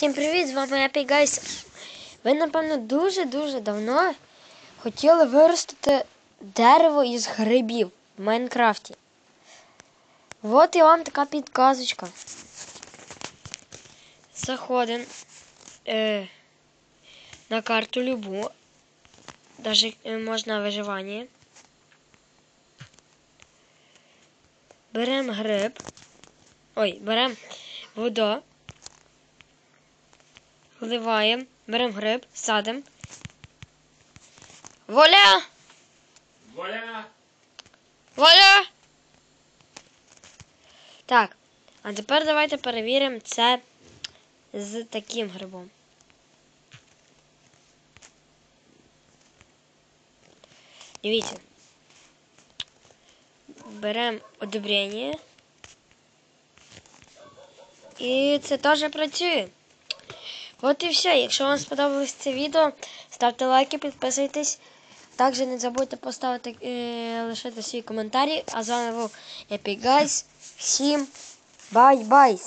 Всім привіт, з вами Epic Guys. Ви, напевно, дуже-дуже давно хотіли виростити дерево із грибів в Майнкрафті. От і вам така підказочка. Заходимо е, на карту любу. Даже е, можна виживання. Беремо гриб. Ой, беремо воду. Вливаємо, беремо гриб, садимо. Воля! Воля! Воля! Так, а тепер давайте перевіримо це з таким грибом. Дивіться. Беремо одобрення. І це теж працює. От і все. Якщо вам сподобалось це відео, ставте лайки, підписуйтесь. Також не забудьте поставити е, лишити свій коментарі. А з вами був Epic Guys. Всім бай-бай!